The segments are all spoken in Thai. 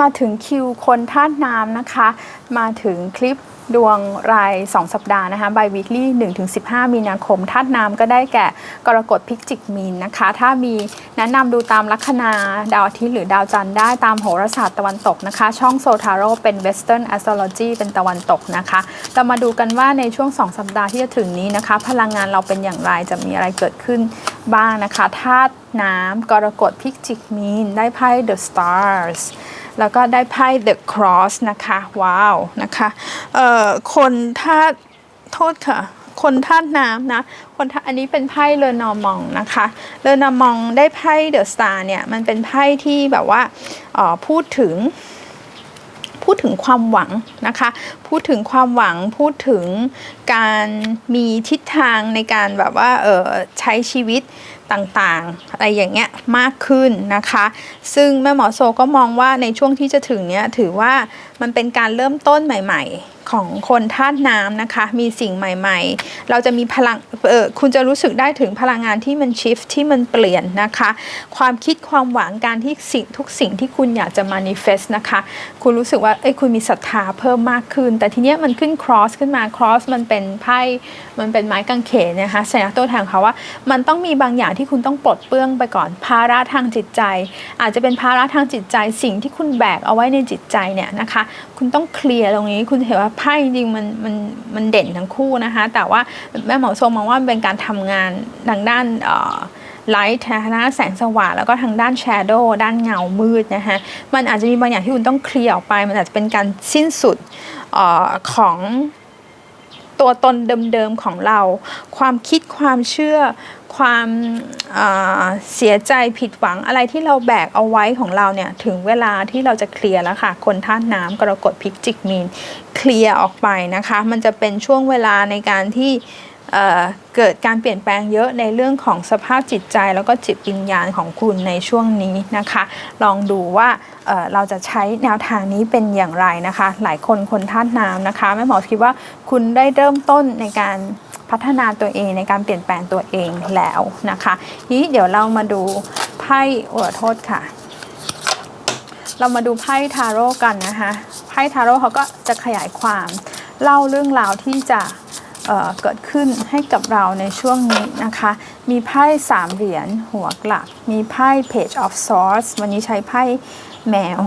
มาถึงคิวคนธาตุน้ำนะคะ มาถึงคลิป ดวงราย 2 สัปดาห์นะคะ by weekly 1-15 มีนาคมธาตุน้ำก็ได้แก่กรกฎพิกจิกมีนนะคะ ถ้ามีแนะนำดูตามลัคนา ดาวอาทิตย์หรือดาวจันทร์ได้ตามโหราศาสตร์ตะวันตกนะคะ ช่องโซทาโร่เป็น western astrology เป็นตะวันตกนะคะ เรามาดูกันว่าในช่วง 2 สัปดาห์ที่จะถึงนี้นะคะ พลังงานเราเป็นอย่างไรจะมีอะไรเกิดขึ้นบ้างนะคะธาตุน้ำกรกฎพิกจิกมีนได้ไพ่ the stars แล้วก็ได้ไพ่ The Cross นะคะ ว้าวนะคะเอ่อคนธาตุโทษค่ะคนธาตุน้ำนะ คนธาตุอันนี้เป็นไพ่เลนอมองนะคะ เลนอมองได้ไพ่เดอะสตาร์เนี่ย มันเป็นไพ่ที่แบบว่าเอ่อพูดถึง พูดถึงความหวังนะคะ พูดถึงความหวัง พูดถึงการมีทิศทางในการแบบว่าเออใช้ชีวิต ต่างๆ อะไรอย่างเงี้ยมากขึ้นนะคะ ซึ่งแม่หมอโซก็มองว่าในช่วงที่จะถึงเนี้ยถือว่ามันเป็นการเริ่มต้นใหม่ ๆ ของคนธาตุน้ำนะคะ มีสิ่งใหม่ๆ เราจะมีพลังเออคุณจะรู้สึกได้ถึงพลังงานที่มันชิฟที่มันเปลี่ยนนะคะ ความคิดความหวังการที่สิ่งทุกสิ่งที่คุณอยากจะ manifest นะคะ คุณรู้สึกว่าเอ้ยคุณมีศรัทธาเพิ่มมากขึ้น แต่ทีเนี้ยมันขึ้น cross ขึ้นมา cross มันเป็นไพ่มันเป็นไม้กางเขนนะคะสัญลักษณ์ตัวแทนเขาว่า มันต้องมีบางอย่างที่คุณต้องปลดเปลื้องไปก่อนภาระทางจิตใจ อาจจะเป็นภาระทางจิตใจสิ่งที่คุณแบกเอาไว้ในจิตใจเนี่ยนะคะ คุณต้องเคลียร์ตรงนี้คุณเห็นว่าไพ่จริงมันมันมันเด่นทั้งคู่นะคะ แต่ว่าแม่หมอทรงมองว่าเป็นการทำงานทางด้านไลท์นะคะด้านแสงสว่างแล้วก็ทางด้านแชโดว์ด้านเงามืดนะคะมันอาจจะมีบางอย่างที่คุณต้องเคลียร์ออกไป มันอาจจะเป็นการสิ้นสุดออของ ตัวตนเดิมๆของเรา ความคิดความเชื่อ ความเอ่อเสียใจผิดหวังอะไรที่เราแบกเอาไว้ของเราเนี่ย ถึงเวลาที่เราจะเคลียร์แล้วค่ะ คนท่านน้ำกรกฎพิกจิกมีนเคลียร์ออกไปนะคะ มันจะเป็นช่วงเวลาในการที่ เเกิดการเปลี่ยนแปลงเยอะในเรื่องของสภาพจิตใจแล้วก็จิตวิญญาณของคุณในช่วงนี้นะคะ ลองดูว่าเเราจะใช้แนวทางนี้เป็นอย่างไรนะคะ หลายคนคนธาตุน้ำนะคะแม่หมอคิดว่าคุณได้เริ่มต้นในการพัฒนาตัวเองในการเปลี่ยนแปลงตัวเองแล้วนะคะทีนี้เดี๋ยวเรามาดูไพ่โอ้โทษค่ะ เรามาดูไพ่ทาโร่กันนะคะไพ่ทาโร่เขาก็จะขยายความเล่าเรื่องราวที่จะ เเกิดขึ้นให้กับเราในช่วงนี้นะคะ มีไพ่สามเหรียญหัวกลับมีไพ่ Page of Swords วันนี้ใช้ไพ่แมว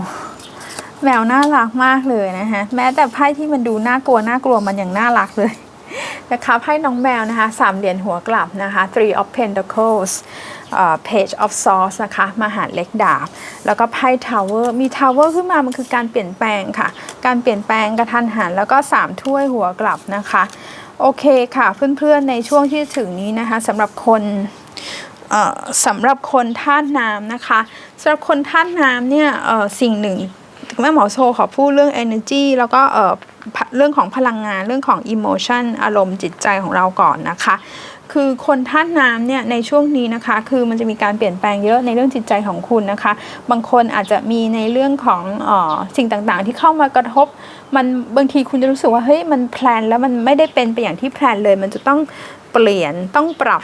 แมวน่ารักมากเลยนะคะแม้แต่ไพ่ที่มันดูน่ากลัวน่ากลัวมันยังน่ารักเลยนะคะไพ่น้องแมวนะคะสามเหรียญหัวกลับนะคะ three of pentacles page of swords นะคะมหาเล็กดาบ แล้วก็ไพ่ tower มี tower ขึ้นมามันคือการเปลี่ยนแปลงค่ะ การเปลี่ยนแปลงกระทันหันแล้วก็สามถ้วยหัวกลับนะคะ โอเคค่ะเพื่อนๆในช่วงที่ถึงนี้นะคะสำหรับคนสำหรับคนธาตุน้ำนะคะสำหรับคนธาตุน้ำเนี่ยสิ่งหนึ่งแม่หมอโชขอพูดเรื่อง energy แล้วก็เอ่อพะเรื่องของพลังงานเรื่องของ emotion อารมณ์จิตใจของเราก่อนนะคะ คือคนธาตุน้ำเนี่ยในช่วงนี้นะคะ คือมันจะมีการเปลี่ยนแปลงเยอะในเรื่องจิตใจของคุณนะคะ บางคนอาจจะมีในเรื่องของออสิ่งต่างๆ ที่เข้ามากระทบ มันบางทีคุณจะรู้สึกว่าเฮ้ยมันแพลนแล้วมันไม่ได้เป็นไปอย่างที่แพลนเลย มันจะต้องเปลี่ยนต้องปรับ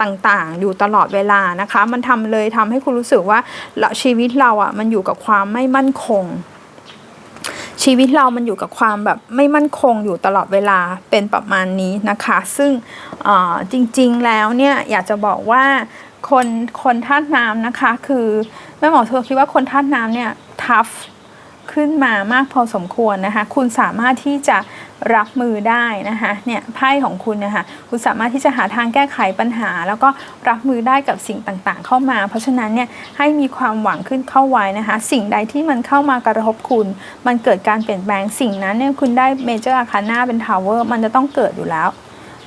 ต่างๆ อยู่ตลอดเวลานะคะ มันทำเลยทำให้คุณรู้สึกว่าชีวิตเราอะมันอยู่กับความไม่มั่นคง ชีวิตเรามันอยู่กับความแบบไม่มั่นคงอยู่ตลอดเวลาเป็นประมาณนี้นะคะ ซึ่งจริงๆแล้วเนี่ยอยากจะบอกว่าคนคนธาตุน้ำนะคะ คือแม่หมอเธอคิดว่าคนธาตุน้ำเนี่ยทัฟ ขึ้นมามากพอสมควรนะคะ คุณสามารถที่จะรับมือได้นะคะเนี่ยไพ่ของคุณนะคะคุณสามารถที่จะหาทางแก้ไขปัญหา แล้วก็รับมือได้กับสิ่งต่างๆ เข้ามา เพราะฉะนั้นเนี่ยให้มีความหวังขึ้นเข้าไว้นะคะ สิ่งใดที่มันเข้ามากระทบคุณ มันเกิดการเปลี่ยนแปลงสิ่งนั้นเนี่ยคุณได้เมเจอร์อาคาน่าเป็นทาวเวอร์มันจะต้องเกิดอยู่แล้ว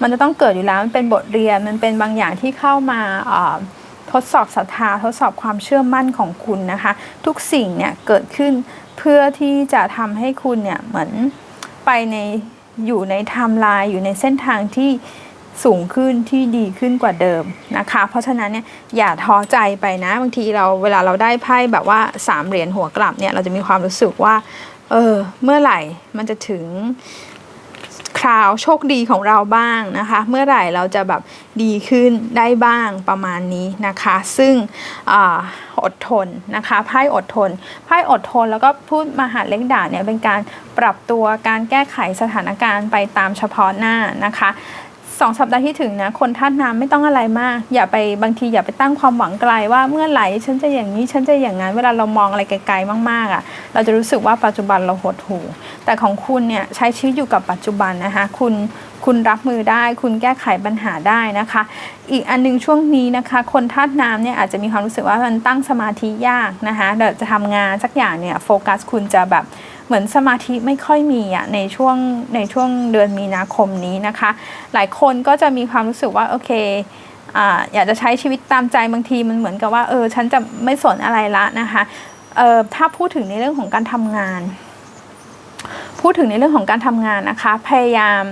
มันจะต้องเกิดอยู่แล้วมันเป็นบทเรียนมันเป็นบางอย่างที่เข้ามาทดสอบศรัทธาทดสอบความเชื่อมั่นของคุณนะคะ ทุกสิ่งเนี่ยเกิดขึ้น เพื่อที่จะทำให้คุณเนี่ยเหมือนไปในอยู่ในไทม์ไลน์อยู่ในเส้นทางที่สูงขึ้นที่ดีขึ้นกว่าเดิมนะคะ เพราะฉะนั้นเนี่ยอย่าท้อใจไปนะบางทีเราเวลาเราได้ไพ่แบบว่าสามเหรียญหัวกลับเนี่ยเราจะมีความรู้สึกว่าเออเมื่อไหร่มันจะถึง คราวโชคดีของเราบ้างนะคะ เมื่อไหร่เราจะแบบดีขึ้นได้บ้างประมาณนี้นะคะ ซึ่งออดทนนะคะไพ่อดทนไพ่อดทนแล้วก็พูดมหาเล็กด่าเนี่ยเป็นการปรับตัวการแก้ไขสถานการณ์ไปตามเฉพาะหน้านะคะสองสัปดาห์ที่ถึงนะคนท่าตุน้ำไม่ต้องอะไรมาก อย่าไปบางทีอย่าไปตั้งความหวังไกลว่าเมื่อไหร่ฉันจะอย่างนี้ฉันจะอย่างนั้นเวลาเรามองอะไรไกลๆมากๆอะ เราจะรู้สึกว่าปัจจุบันเราหดหู่ แต่ของคุณเนี่ยใช้ชีวิตอยู่กับปัจจุบันนะคะคุณคุณรับมือได้ คุณแก้ไขปัญหาได้นะคะ อีกอันหนึงช่วงนี้นะคะ คนธาตุน้ำเนี่ยอาจจะมีความรู้สึกว่ามันตั้งสมาธิยากนะคะเดี๋ยวจะทำงานสักอย่างเนี่ยโฟกัสคุณจะแบบเหมือนสมาธิไม่ค่อยมีอะในช่วงในช่วงเดือนมีนาคมนี้นะคะ หลายคนก็จะมีความรู้สึกว่าโอเคอ่าอยากจะใช้ชีวิตตามใจบางทีมันเหมือนกับว่าเออฉันจะไม่สนอะไรละนะคะเออถ้าพูดถึงในเรื่องของการทำงาน พูดถึงในเรื่องของการทำงานนะคะ พยายาม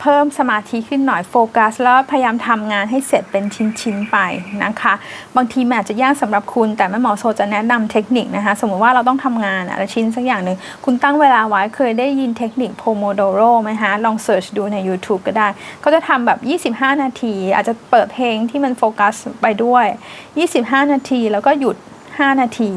เพิ่มสมาธิขึ้นหน่อยโฟกัส แล้วพยายามทำงานให้เสร็จเป็นชิ้นๆไปนะคะ บางทีอาจจะยากสำหรับคุณ แต่แม่หมอโซจะแนะนำเทคนิคนะคะ สมมติว่าเราต้องทำงานอะไรชิ้นสักอย่างหนึ่งคุณตั้งเวลาไว้เคยได้ยินเทคนิคโพโมโดโรไหมคะลองเสิร์ชดูใน YouTube ก็ได้ ก็จะทำแบบ 25 นาที อาจจะเปิดเพลงที่มันโฟกัสไปด้วย 25 นาทีแล้วก็หยุด 5 นาที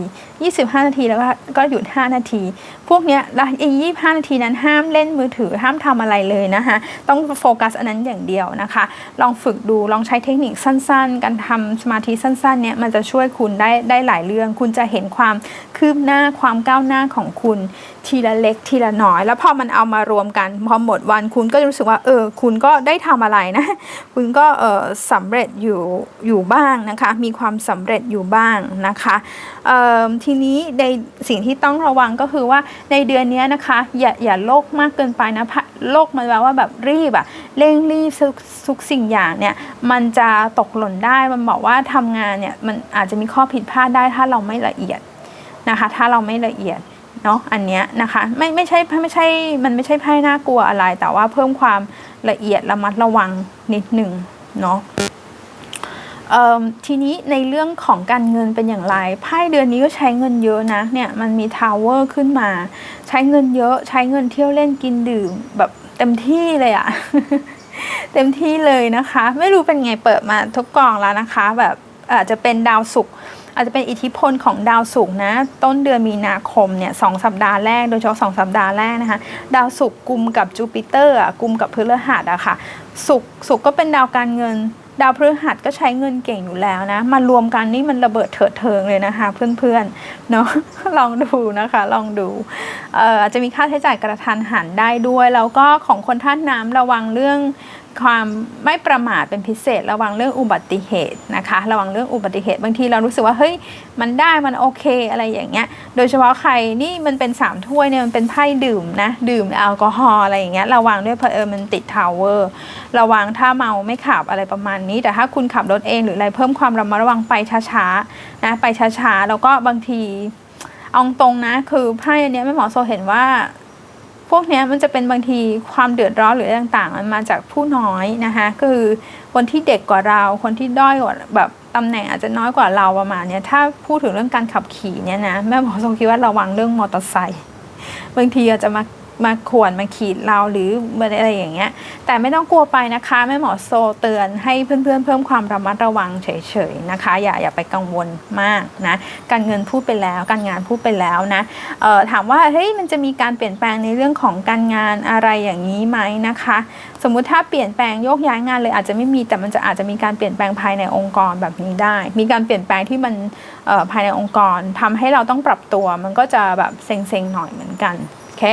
25 นาทีแล้วก็ก็หยุด 5 นาที พวกเนี้ยแล้วไอ้25นาทีนั้นห้ามเล่นมือถือห้ามทำอะไรเลยนะคะต้องโฟกัสอันนั้นอย่างเดียวนะคะ ลองฝึกดูลองใช้เทคนิคสั้นๆ การทำสมาธิสั้นๆเนี่ยมันจะช่วยคุณได้ได้หลายเรื่อง คุณจะเห็นความคืบหน้าความก้าวหน้าของคุณทีละเล็กทีละน้อย แล้วพอมันเอามารวมกันพอหมดวันคุณก็จะรู้สึกว่าเออคุณก็ได้ทำอะไรนะคุณก็เออสำเร็จอยู่อยู่บ้างนะคะ มีความสำเร็จอยู่บ้างนะคะทีนี้ในสิ่งที่ต้องระวังก็คือว่าในเดือนนี้นะคะ อย่าอย่าโลกมากเกินไปนะโลกมันแปลว่าแบบรีบอะเร่งรีบทุกสิ่งอย่างเนี่ยมันจะตกหล่นได้มันบอกว่าทำงานเนี่ยมันอาจจะมีข้อผิดพลาดได้ถ้าเราไม่ละเอียดนะคะ ถ้าเราไม่ละเอียดเนาะอันเนี้ยนะคะไม่ไม่ใช่ไม่ใช่มันไม่ใช่ไพ่น่ากลัวอะไร แต่ว่าเพิ่มความละเอียดระมัดระวังนิดหนึ่งเนาะ ทีนี้ในเรื่องของการเงินเป็นอย่างไรไพ่เดือนนี้ก็ใช้เงินเยอะนะเนี่ยมันมีทาวเวอร์ขึ้นมา ใช้เงินเยอะใช้เงินเที่ยวเล่นกินดื่มแบบเต็มที่เลยอะเต็มที่เลยนะคะ ไม่รู้เป็นไงเปิดมาทุกกล่องแล้วนะคะ แบบอาจจะเป็นดาวศุกร์อาจจะเป็นอิทธิพลของดาวศุกร์นะ ต้นเดือนมีนาคมเนี่ยสองสัปดาห์แรกโดยเฉพาะสองสัปดาห์แรกนะคะ ดาวศุกร์กุมกับจูปิเตอร์กุมกับพฤหัสอะค่ะศุกร์ศุกร์ก็เป็นดาวการเงิน ดาวพฤหัสก็ใช้เงินเก่งอยู่แล้วนะ มารวมกันนี่มันระเบิดเถิดเทิงเลยนะคะ เพื่อนๆเนาะลองดูนะคะ ลองดูอาจจะมีค่าใช้จ่ายกระทันหันได้ด้วย แล้วก็ของคนท่านน้ำระวังเรื่อง ความไม่ประมาทเป็นพิเศษ ระวังเรื่องอุบัติเหตุนะคะ ระวังเรื่องอุบัติเหตุบางทีเรารู้สึกว่าเฮ้ยมันได้มันโอเคอะไรอย่างเงี้ย โดยเฉพาะใครนี่มันเป็นสามถ้วยเนี่ยมันเป็นไพ่ดื่มนะดื่มแอลกอฮอล์อะไรอย่างเงี้ยระวังด้วยเพราะเออมันติดทาวเวอร์ระวังถ้าเมาไม่ขับอะไรประมาณนี้ แต่ถ้าคุณขับรถเองหรืออะไรเพิ่มความระมัดระวังไปช้าๆนะไปช้าๆแล้วก็บางทีเอาตรงนะคือไพ่อันนี้แม่หมอโซเห็นว่า วกนี้มันจะเป็นบางทีความเดือดร้อนหรือต่างๆ มันมาจากผู้น้อยนะคะคือคนที่เด็กกว่าเรา คนที่ด้อยกว่าแบบตำแหน่งอาจจะน้อยกว่าเราประมาณนี้ถ้าพูดถึงเรื่องการขับขี่เนี่ยนะแม่หมอทรงคิดว่าระวังเรื่องมอเตอร์ไซค์บางทีอาจจะมา มาขวนมาขีดเราหรืออะไรอย่างเงี้ย แต่ไม่ต้องกลัวไปนะคะแม่หมอโซเตือนให้เพื่อนๆ เพิ่มความระมัดระวังเฉยๆนะคะ อย่าอย่าไปกังวลมากนะการเงินพูดไปแล้ว การงานพูดไปแล้วนะเอ่อถามว่าเฮ้ยมันจะมีการเปลี่ยนแปลงในเรื่องของการงานอะไรอย่างนี้ไหมนะคะ สมมุติถ้าเปลี่ยนแปลงโยกย้ายงานเลยอาจจะไม่มีแต่มันจะอาจจะมีการเปลี่ยนแปลงภายในองค์กรแบบนี้ได้ มีการเปลี่ยนแปลงที่มันภายในองค์กรทำให้เราต้องปรับตัว มันก็จะแบบเซ็งๆหน่อยเหมือนกัน เค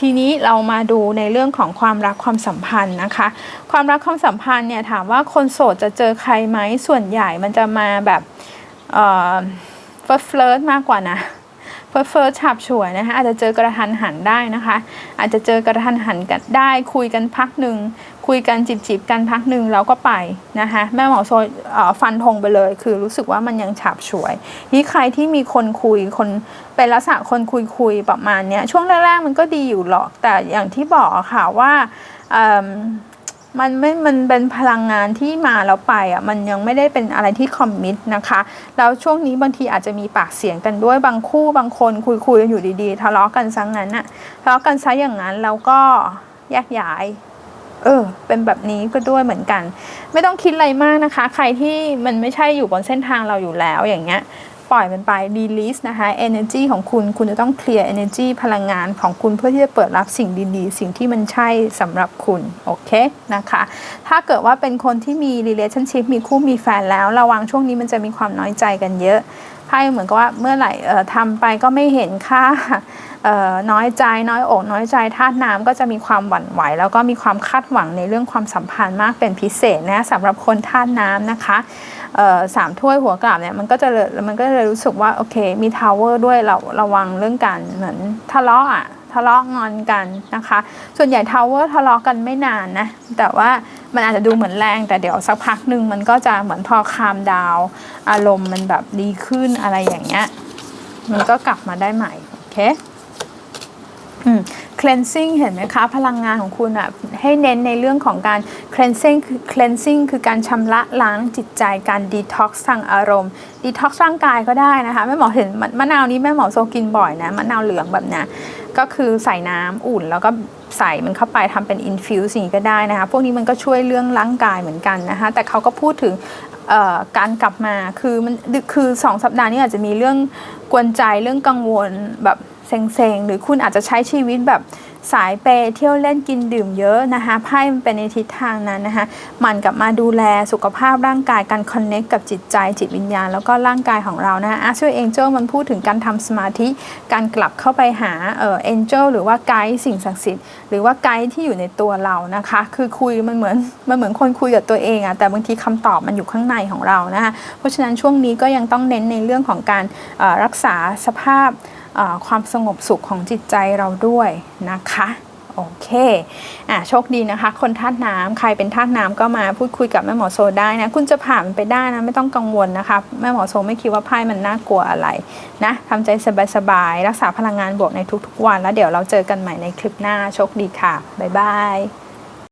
ทีนี้เรามาดูในเรื่องของความรักความสัมพันธ์นะคะ ความรักความสัมพันธ์เนี่ยถามว่าคนโสดจะเจอใครไหมส่วนใหญ่มันจะมาแบบเอ่อเฟิร์สเฟิร์สมากกว่านะเฟิร์สเฟิร์สฉับฉวยนะคะอาจจะเจอกระทันหันได้นะคะ อาจจะเจอกระทันหันกันได้คุยกันพักหนึ่ง คุยกันจิบจิบกันพักหนึ่งแล้วก็ไปนะคะแม่หมอโซฟันธงไปเลย คือรู้สึกว่ามันยังฉับฉวยนี่ใครที่มีคนคุยคนเป็นลักษณะคนคุยคุยประมาณเนี้ยช่วงแรกๆมันก็ดีอยู่หรอก แต่อย่างที่บอกค่ะว่ามันไม่ มันเป็นพลังงานที่มาแล้วไปอะ มันยังไม่ได้เป็นอะไรที่คอมมิตนะคะ แล้วช่วงนี้บางทีอาจจะมีปากเสียงกันด้วย บางคู่บางคนคุยคุยกันอยู่ดีๆ ทะเลาะกันซะงั้นน่ะ ทะเลาะกันซะอย่างนั้นแล้วก็แยกย้าย เออ เป็นแบบนี้ก็ด้วยเหมือนกัน ไม่ต้องคิดอะไรมากนะคะ ใครที่มันไม่ใช่อยู่บนเส้นทางเราอยู่แล้วอย่างเงี้ยปล่อยมันไป release นะคะ energy ของคุณ คุณจะต้อง clear energy พลังงานของคุณเพื่อที่จะเปิดรับสิ่งดีๆ สิ่งที่มันใช่สำหรับคุณ โอเคนะคะ ถ้าเกิดว่าเป็นคนที่มี relationship มีคู่มีแฟนแล้ว ระวังช่วงนี้มันจะมีความน้อยใจกันเยอะ พ่เหมือนกับว่าเมื่อไหร่ทำไปก็ไม่เห็นค่าน้อยใจน้อยอกน้อยใจธาตุน้ำก็จะมีความหวั่นไหว แล้วก็มีความคาดหวังในเรื่องความสัมพันธ์มากเป็นพิเศษนะสำหรับคนธาตุน้ำนะคะสามถ้วยหัวกลับเนี่ยมันก็จะเลยมันก็เลยรู้สึกว่าโอเคมีทาวเวอร์ด้วยเราระวังเรื่องการเหมือนทะเลาะอะ ทะเลาะงอนกันนะคะ ส่วนใหญ่ทาวเวอร์ทะเลาะกันไม่นานนะ แต่ว่ามันอาจจะดูเหมือนแรงแต่เดี๋ยวสักพักหนึ่งมันก็จะเหมือนพอคามดาว อารมณ์มันแบบดีขึ้นอะไรอย่างเงี้ย มันก็กลับมาได้ใหม่ โอเค อืม cleansing เห็นไหมคะ พลังงานของคุณอะให้เน้นในเรื่องของการ cleansing คือ cleansing คือการชำระล้างจิตใจการ detox ทางอารมณ์ detox ร่างกายก็ได้นะคะแม่หมอเห็นมะนาวนี้แม่หมอโซกินบ่อยนะมะนาวเหลืองแบบนี้ ก็คือใส่น้ำอุ่น แล้วก็ใส่มันเข้าไปทำเป็นอินฟิวสิ่งนี้ก็ได้นะคะ พวกนี้มันก็ช่วยเรื่องร่างกายเหมือนกันนะคะ แต่เขาก็พูดถึงการกลับมาคือมันคือสองสัปดาห์นี้อาจจะมีเรื่องกวนใจเรื่องกังวลแบบเซ็งๆ หรือคุณอาจจะใช้ชีวิตแบบ สายเปเที่ยวเล่นกินดื่มเยอะนะคะไพ่มันเป็นในทิศทางนั้นนะคะมันกลับมาดูแลสุขภาพร่างกายการคอนเน็กกับจิตใจจิตวิญญาณ แล้วก็ร่างกายของเรานะคะอาช่วยเอ็นเจลมันพูดถึงการทำสมาธิ การกลับเข้าไปหาเออเอ็นเจลหรือว่าไกด์สิ่งศักดิ์สิทธิ์หรือว่าไกด์ที่อยู่ในตัวเรานะคะ คือคุยมันเหมือนมันเหมือนคนคุยกับตัวเองอะแต่บางทีคำตอบมันอยู่ข้างในของเรานะคะเพราะฉะนั้นช่วงนี้ก็ยังต้องเน้นในเรื่องของการออรักษาสภาพ ความสงบสุขของจิตใจเราด้วยนะคะโอเค อะโชคดีนะคะ คนธาตุน้ำใครเป็นธาตุน้ำก็มาพูดคุยกับแม่หมอโซได้นะ คุณจะผ่านมันไปได้นะ ไม่ต้องกังวลนะคะ แม่หมอโซไม่คิดว่าไพ่มันน่ากลัวอะไรนะทำใจสบายๆ รักษาพลังงานบวกในทุกๆวัน แล้วเดี๋ยวเราเจอกันใหม่ในคลิปหน้า โชคดีค่ะ บ๊ายบาย